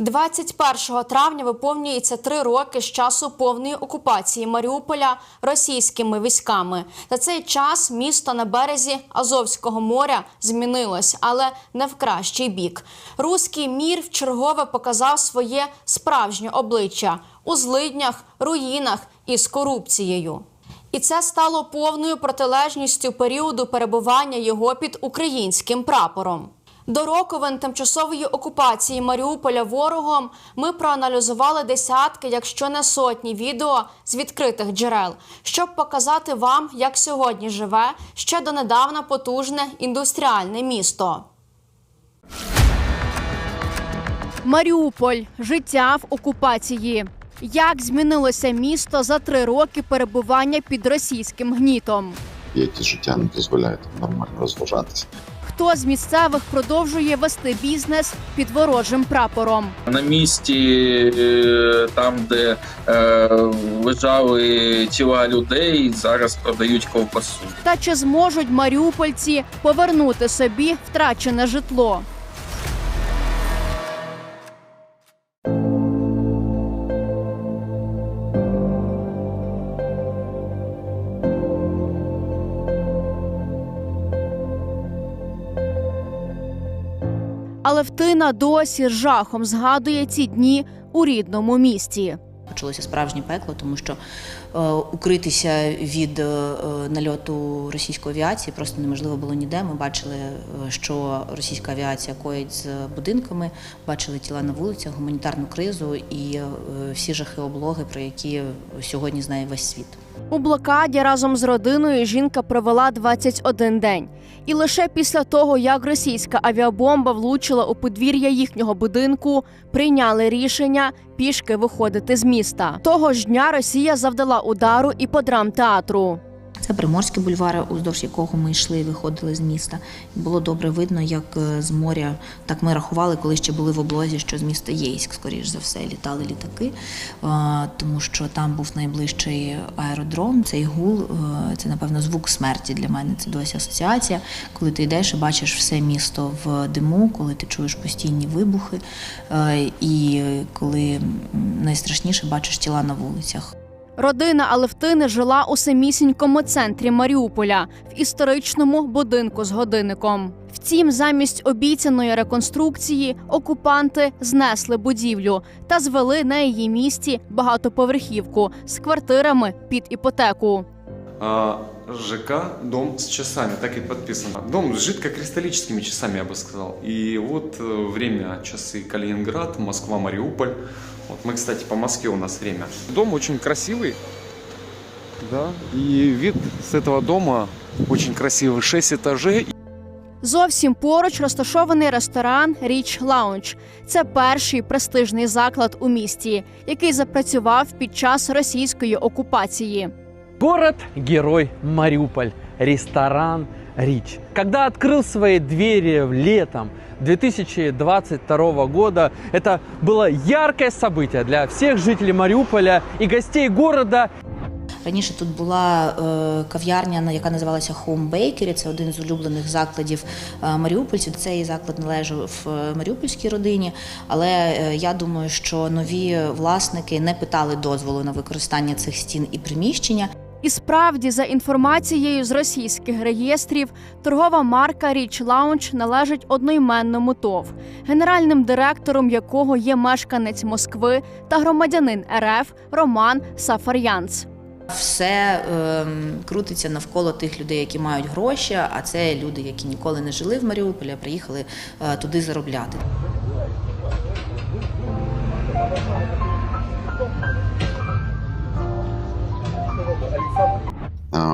21 травня виповнюється три роки з часу повної окупації Маріуполя російськими військами. За цей час місто на березі Азовського моря змінилось, але не в кращий бік. Руський мір вчергове показав своє справжнє обличчя у злиднях, руїнах і з корупцією. І це стало повною протилежністю періоду перебування його під українським прапором. До роковин тимчасової окупації Маріуполя ворогом ми проаналізували десятки, якщо не сотні відео з відкритих джерел, щоб показати вам, як сьогодні живе ще донедавна потужне індустріальне місто. Маріуполь життя в окупації. Як змінилося місто за три роки перебування під російським гнітом? якість життя не дозволяє там нормально розважатися. Хто з місцевих продовжує вести бізнес під ворожим прапором? На місці, е, там, де е, лежали тіла людей, зараз продають ковбасу. Та чи зможуть маріупольці повернути собі втрачене житло? Але втина досі жахом згадує ці дні у рідному місті. Почалося справжнє пекло, тому що е, укритися від е, нальоту російської авіації просто неможливо було ніде. Ми бачили, е, що російська авіація коїть з будинками, бачили тіла на вулицях, гуманітарну кризу і е, всі жахи облоги, про які сьогодні знає весь світ. У блокаді разом з родиною жінка провела 21 день. І лише після того, як російська авіабомба влучила у подвір'я їхнього будинку, прийняли рішення пішки виходити з міста. Того ж дня Росія завдала удару і по драмтеатру. Це Приморський бульвар, уздовж якого ми йшли, виходили з міста. І було добре видно, як е, з моря так ми рахували, коли ще були в облозі, що з міста Єйськ, скоріш за все, літали літаки, е, тому що там був найближчий аеродром. Цей гул, е, це напевно звук смерті для мене. Це досі асоціація. Коли ти йдеш і бачиш все місто в диму, коли ти чуєш постійні вибухи, і коли найстрашніше бачиш тіла на вулицях. Родина Алевтини жила у самісінькому центрі Маріуполя в історичному будинку з годинником. Втім, замість обіцяної реконструкції окупанти знесли будівлю та звели на її місці багатоповерхівку з квартирами під іпотеку. А, ЖК «Дом с часами», так и подписано. Дом с жидкокристаллическими часами, я бы сказал. И вот э, время, часы Калининград, Москва, Мариуполь. Вот мы, кстати, по Москве у нас время. Дом очень красивый, да, и вид с этого дома очень красивый, 6 этажей. Зовсім поруч розташований ресторан Річ Лаунж. Це перший престижний заклад у місті, який запрацював під час російської окупації. Город-герой Мариуполь. Ресторан «Рич». Когда открыл свои двери летом 2022 года, это было яркое событие для всех жителей Мариуполя и гостей города. Раніше тут була е, кав'ярня, на- яка називалася Home Bakery. Це один з улюблених закладів е, маріупольців. Цей заклад належав е, маріупольській родині. Але е, я думаю, що нові власники не питали дозволу на використання цих стін і приміщення. І справді, за інформацією з російських реєстрів, торгова марка Річ Лаунж належить одноіменному ТОВ, генеральним директором якого є мешканець Москви та громадянин РФ Роман Сафар'янц. Все ем, крутиться навколо тих людей, які мають гроші. А це люди, які ніколи не жили в Маріуполі, а приїхали е, туди заробляти.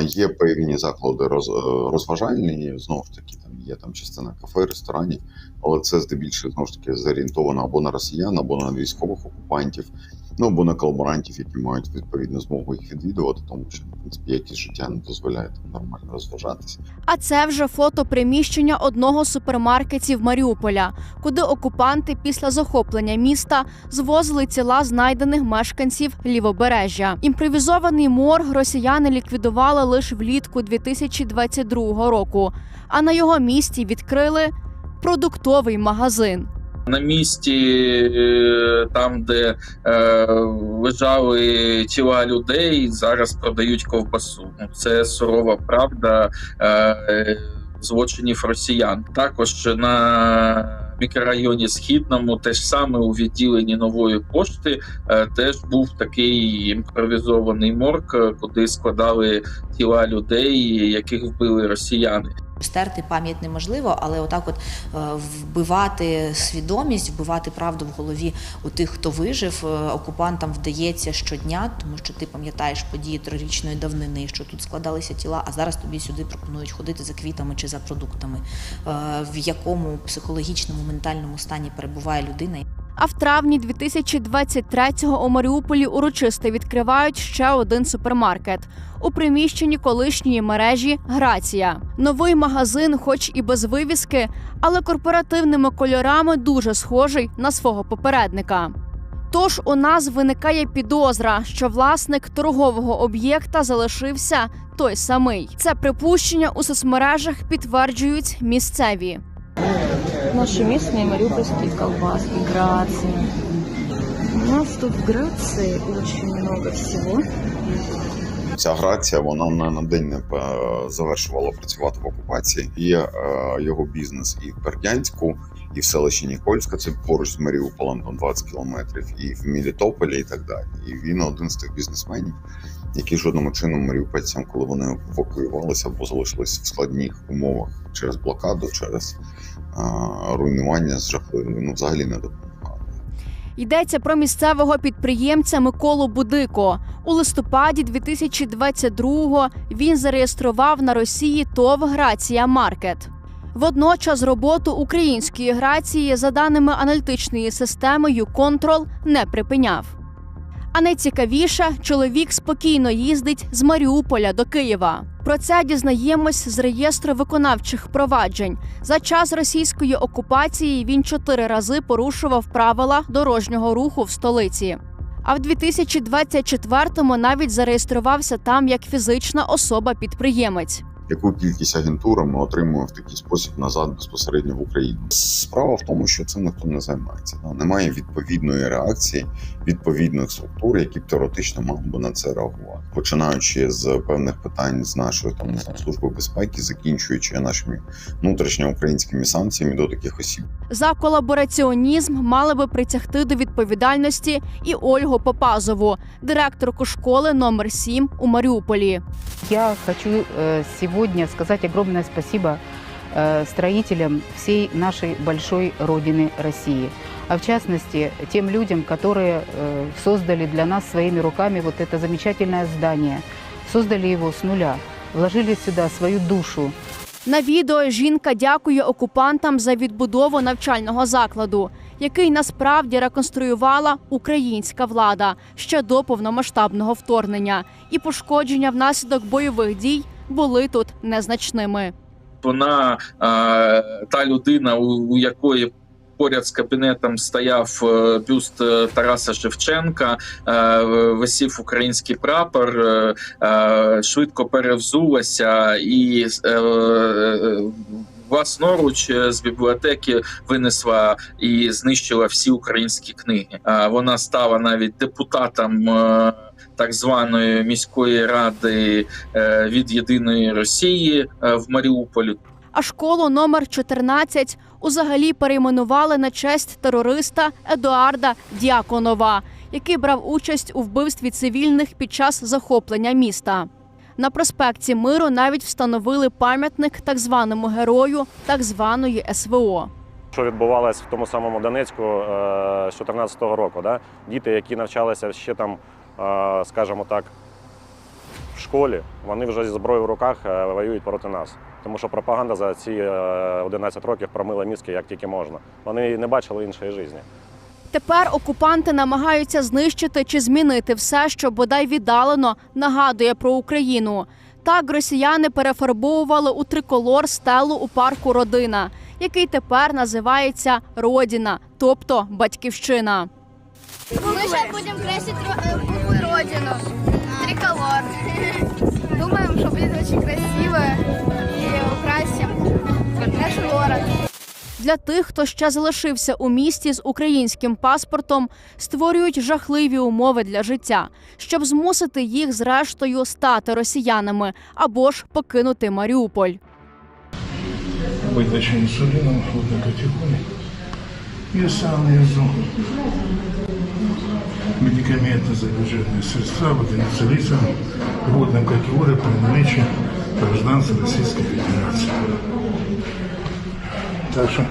Є певні заклади роз, е, розважальні, знову ж таки, там є там частина кафе, ресторанів, але це здебільшого знову ж таки зорієнтовано або на росіян, або на військових окупантів, ну або на колаборантів, які мають відповідну змогу їх відвідувати, тому що в принципі якість життя не дозволяє там нормально розважатися. А це вже фото приміщення одного супермаркетів Маріуполя, куди окупанти після захоплення міста звозили тіла знайдених мешканців лівобережжя. Імпровізований морг росіяни ліквідували лише влітку 2022 року, а на його місці відкрили продуктовий магазин. На місці, е, там, де е, лежали тіла людей, зараз продають ковбасу. Ну, Це сурова правда е, злочинів росіян. Також на мікрорайоні Східному, теж саме у відділенні нової пошти, е, теж був такий імпровізований морг, куди складали тіла людей, яких вбили росіяни. Стерти пам'ять неможливо, але отак от е, вбивати свідомість, вбивати правду в голові у тих, хто вижив, е, окупантам вдається щодня, тому що ти пам'ятаєш події трирічної давнини, що тут складалися тіла, а зараз тобі сюди пропонують ходити за квітами чи за продуктами. Е, В якому психологічному ментальному стані перебуває людина. А в травні 2023-го у Маріуполі урочисто відкривають ще один супермаркет у приміщенні колишньої мережі Грація. Новий магазин, хоч і без вивіски, але корпоративними кольорами дуже схожий на свого попередника. Тож у нас виникає підозра, що власник торгового об'єкта залишився той самий. Це припущення у соцмережах підтверджують місцеві. Наши местные мариупольские колбаски, Грация. У нас тут в Грации очень много всего. Ця грація вона на, на день не е, завершувала працювати в окупації. Є е, його бізнес і в Бердянську, і в селищі Нікольська, це поруч з Маріуполем, там 20 кілометрів, і в Мелітополі, і так далі. І він один з тих бізнесменів, які жодним чином маріупольцям, коли вони евакуювалися або залишились в складних умовах через блокаду, через руйнування з жахливим, ну взагалі не допомагали. Йдеться про місцевого підприємця Миколу Будико. У листопаді 2022-го він зареєстрував на Росії ТОВ Грація Маркет. Водночас роботу української грації, за даними аналітичної системи «Юконтрол», не припиняв. А найцікавіше, чоловік спокійно їздить з Маріуполя до Києва. Про це дізнаємось з реєстру виконавчих проваджень. За час російської окупації він чотири рази порушував правила дорожнього руху в столиці. А в 2024-му навіть зареєструвався там як фізична особа-підприємець. Яку кількість агентури ми отримуємо в такий спосіб назад безпосередньо в Україну. Справа в тому, що цим ніхто не займається. Да? Немає відповідної реакції, відповідних структур, які б теоретично мали би на це реагувати, починаючи з певних питань з нашої там служби безпеки, закінчуючи нашими внутрішньоукраїнськими санкціями до таких осіб. За колабораціонізм мали би притягти до відповідальності і Ольгу Попазову, директорку школи номер 7 у Маріуполі. Я хочу э, сегодня сказать огромное спасибо э, строителям всей нашей большой родины России. А в частности, тем людям, которые э, создали для нас своими руками вот это замечательное здание. Создали его с нуля, вложили сюда свою душу, На відео жінка дякує окупантам за відбудову навчального закладу, який насправді реконструювала українська влада ще до повномасштабного вторгнення, і пошкодження внаслідок бойових дій були тут незначними. Вона та людина, у, якої поряд з кабінетом стояв е, бюст е, Тараса Шевченка, е, висів український прапор, швидко перевзулася і власноруч е, з бібліотеки винесла і знищила всі українські книги. Е, Вона стала навіть депутатом. е, Так званої міської ради е, від єдиної Росії в Маріуполі. А школу номер 14 узагалі перейменували на честь терориста Едуарда Дяконова, який брав участь у вбивстві цивільних під час захоплення міста. На проспекті Миру навіть встановили пам'ятник так званому герою так званої СВО. Що відбувалось в тому самому Донецьку е, з 2014 року, да? діти, які навчалися ще там, е, скажімо так, в школі, вони вже зі зброєю в руках е, воюють проти нас. Тому що пропаганда за ці е, 11 років промила мізки як тільки можна. Вони не бачили іншої житті. Тепер окупанти намагаються знищити чи змінити все, що бодай віддалено нагадує про Україну. Так росіяни перефарбовували у триколор стелу у парку Родина, який тепер називається Родіна, тобто Батьківщина. Мы сейчас будем красить ро- э, буквы Родину. Триколор. Думаем, что будет очень красиво для тих, хто ще залишився у місті з українським паспортом, створюють жахливі умови для життя, щоб змусити їх зрештою стати росіянами або ж покинути Маріуполь. Выдача инсулина, фото категории. И сам внизу медикаментно-забюджетные средства водоинсулициям льготным категории при наличии гражданства Российской Федерации. Так что,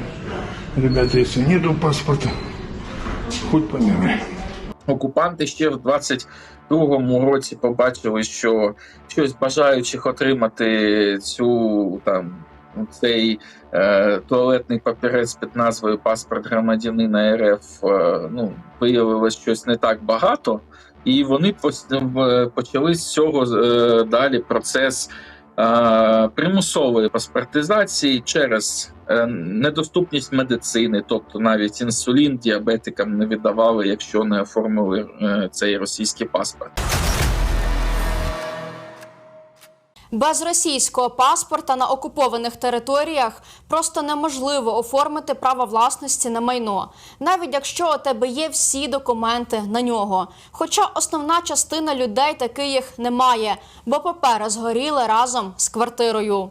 ребята, если нету паспорта, хоть помирай. окупанти ще в 22-му році побачили, що щось бажаючих отримати цю там цей е, туалетний папірець під назвою Паспорт громадянина РФ е, ну, виявилось щось не так багато, і вони почали з цього е, далі процес примусової паспортизації через е, недоступність медицини, тобто навіть інсулін діабетикам не віддавали, якщо не оформили е, цей російський паспорт. Без російського паспорта на окупованих територіях просто неможливо оформити право власності на майно, навіть якщо у тебе є всі документи на нього. Хоча основна частина людей таких їх немає, бо папери згоріли разом з квартирою.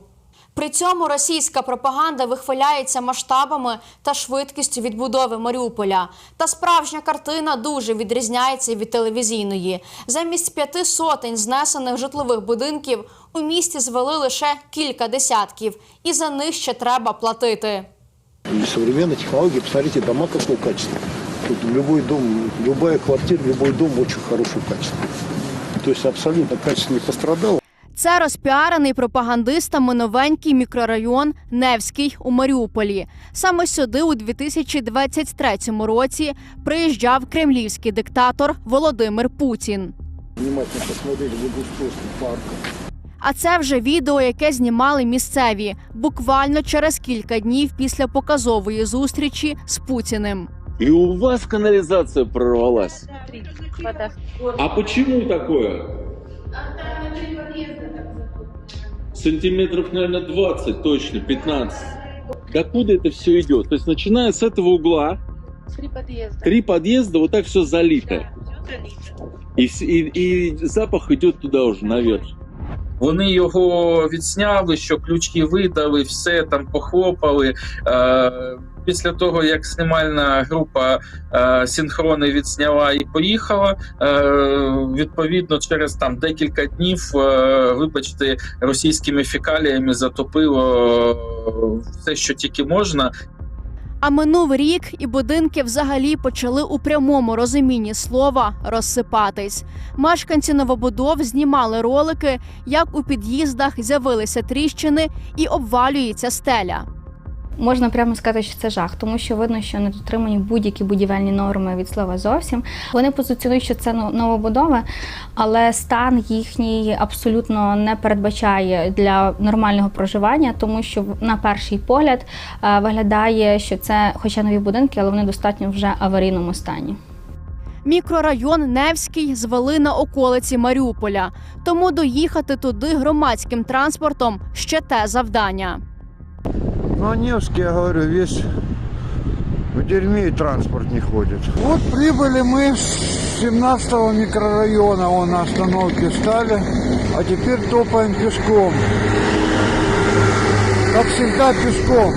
При цьому російська пропаганда вихваляється масштабами та швидкістю відбудови Маріуполя. Та справжня картина дуже відрізняється від телевізійної. Замість п'яти сотень знесених житлових будинків у місті звели лише кілька десятків, і за них ще треба платити. И современная технология, посмотрите, дома какого качества. Тут любой дом, любая квартира, любой дом очень хорошего качества. То есть абсолютно качество не пострадало. Це розпіарений пропагандистами новенький мікрорайон Невський у Маріуполі. Саме сюди у 2023 році приїжджав кремлівський диктатор Володимир Путін. Внимательно. А це вже відео, яке знімали місцеві буквально через кілька днів після показової зустрічі з Путіним. И у вас канализация прорвалась. А почему такое? Сантиметров, наверное, 20 точно, 15. Докуда это все идет? То есть начиная с этого угла, Три подъезда. три подъезда, вот так все залито. И, вс- и, и запах идет туда уже наверх. Вони його відсняли, що ключі видали, все там похлопали. Е, після того, як знімальна група е, синхрони відсняла і поїхала, е, відповідно, через там декілька днів, е, вибачте, російськими фекаліями затопило все, що тільки можна. А минув рік, і будинки взагалі почали у прямому розумінні слова розсипатись. Мешканці новобудов знімали ролики, як у під'їздах з'явилися тріщини і обвалюється стеля. Можна прямо сказати, що це жах, тому що видно, що не дотримані будь-які будівельні норми від слова зовсім. Вони позиціонують, що це но- новобудови, але стан їхній абсолютно не передбачає для нормального проживання, тому що на перший погляд е, виглядає, що це, хоча нові будинки, але вони достатньо вже аварійному стані. Мікрорайон Невський звели на околиці Маріуполя, тому доїхати туди громадським транспортом ще те завдання. Ну, а Невский, я говорю, весь в дерьме и транспорт не ходит. Вот прибыли мы с 17-го микрорайона, он на остановке стали, а теперь топаем пешком. Как всегда пешком.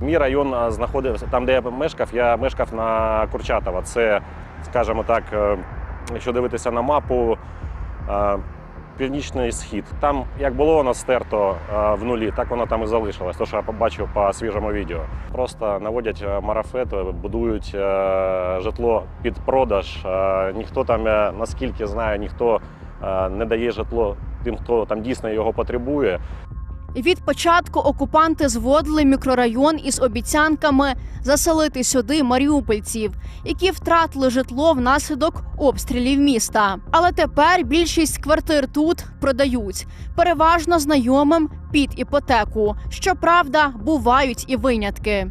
Мій район знаходився там, де я мешкав. Я мешкав на Курчатова. Це, скажімо так, е, якщо дивитися на мапу, е, північний схід. Там як було воно стерто е, в нулі, так воно там і залишилось. То, що я побачив по свіжому відео. Просто наводять е, марафет, будують е, житло під продаж. Ніхто там, наскільки знаю, ніхто не дає житло тим, хто там дійсно його потребує. Від початку окупанти зводили мікрорайон із обіцянками заселити сюди маріупольців, які втратили житло внаслідок обстрілів міста. Але тепер більшість квартир тут продають переважно знайомим під іпотеку. Щоправда, бувають і винятки.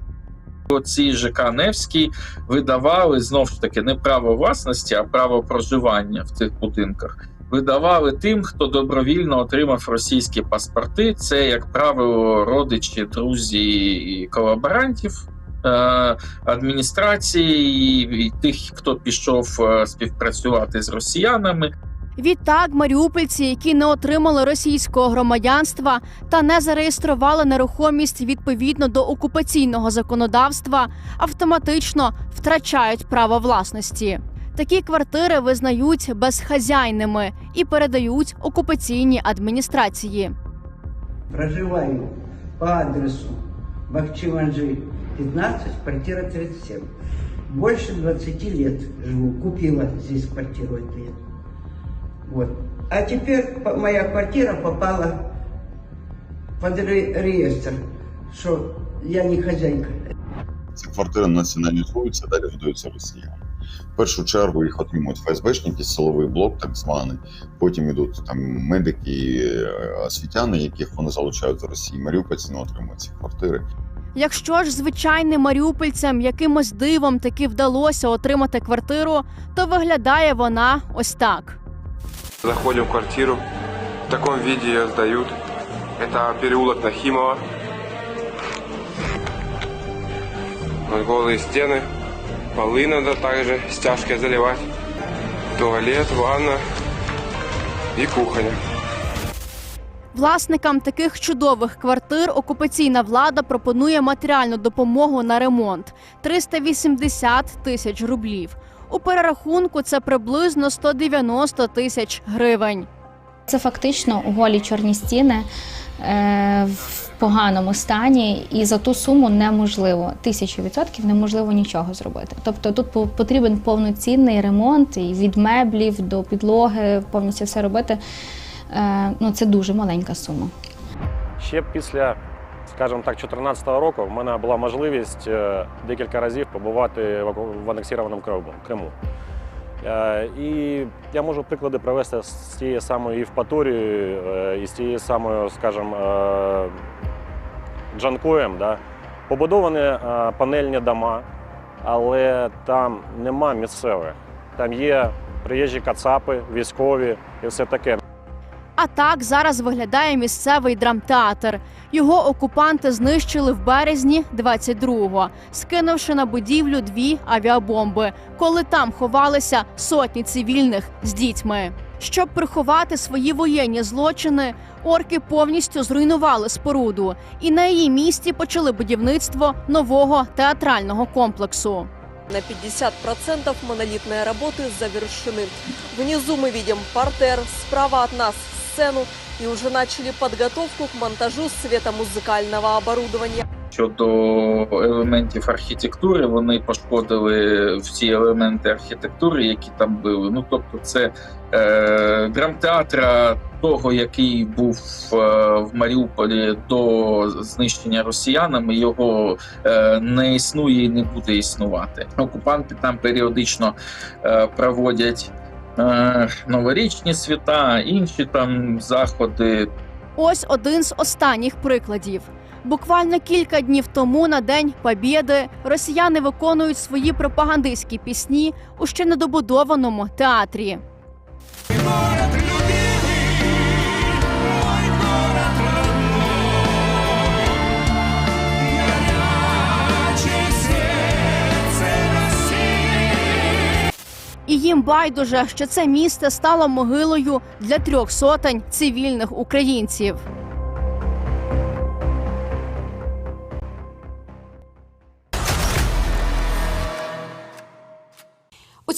Оці ЖК Невський видавали знов ж таки не право власності, а право проживання в цих будинках. Видавали тим, хто добровільно отримав російські паспорти. Це, як правило, родичі, друзі і колаборантів. е, адміністрації і, тих, хто пішов е, співпрацювати з росіянами. Відтак, маріупольці, які не отримали російського громадянства та не зареєстрували нерухомість відповідно до окупаційного законодавства, автоматично втрачають право власності. Такі квартири визнають безхазяйними і передають окупаційній адміністрації. Проживаю по адресу Бахчеванжи, 15, квартира 37. Больше 20 лет живу. Купила здесь квартиру эту я. Вот. А теперь моя квартира попала под ре- реестр, что я не хозяйка. Ці квартири націоналізуються, далі видаються росіянам. В першу чергу їх отримують ФСБшники, силовий блок, так званий. Потім йдуть там медики, е, освітяни, яких вони залучають з Росії. Маріупольці не отримують ці квартири. Якщо ж звичайним маріупольцям якимось дивом таки вдалося отримати квартиру, то виглядає вона ось так. Заходим в квартиру. В таком виде ее сдают. Это переулок Нахимова. Вот голые стены. Полы надо также стяжкой заливать. Туалет, ванна и кухня. Власникам таких чудових квартир окупаційна влада пропонує матеріальну допомогу на ремонт 380 тисяч рублів. У перерахунку це приблизно 190 тисяч гривень. Це фактично голі чорні стіни е, в поганому стані, і за ту суму неможливо тисячу відсотків неможливо нічого зробити. Тобто тут по- потрібен повноцінний ремонт від меблів до підлоги, повністю все робити. Е, ну це дуже маленька сума. Ще після, скажімо так, 2014 року в мене була можливість е, декілька разів побувати в анексованому Криму-. Е, І я можу приклади привести з тієї самої Євпаторії і з тією самою, скажімо, Джанкоєм. Да? Побудовані е, панельні дома, але там нема місцевих. Там є приїжджі кацапи, військові і все таке. А так зараз виглядає місцевий драмтеатр. Його окупанти знищили в березні 22-го, скинувши на будівлю дві авіабомби, коли там ховалися сотні цивільних з дітьми. Щоб приховати свої воєнні злочини, орки повністю зруйнували споруду, і на її місці почали будівництво нового театрального комплексу. На 50% монолитные работы завершены. Внизу мы видим портер, справа от нас сцену и уже начали подготовку к монтажу светомузыкального оборудования. Щодо елементів архітектури, вони пошкодили всі елементи архітектури, які там були. Ну тобто, це е, драмтеатра того, який був е, в Маріуполі до знищення росіянами, його е, не існує і не буде існувати. Окупанти там періодично е, проводять е, новорічні свята, інші там заходи. Ось один з останніх прикладів. Буквально кілька днів тому на День Побєди росіяни виконують свої пропагандистські пісні у ще недобудованому театрі. І їм байдуже, що це місце стало могилою для трьох сотень цивільних українців.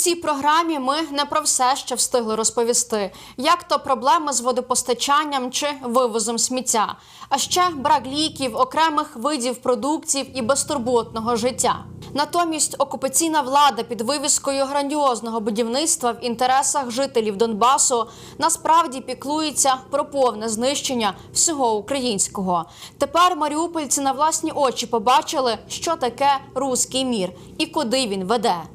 Цій програмі ми не про все ще встигли розповісти, як то проблеми з водопостачанням чи вивозом сміття, а ще брак ліків, окремих видів продуктів і безтурботного життя. Натомість окупаційна влада під вивіскою грандіозного будівництва в інтересах жителів Донбасу насправді піклується про повне знищення всього українського. Тепер маріупольці на власні очі побачили, що таке руський мір і куди він веде.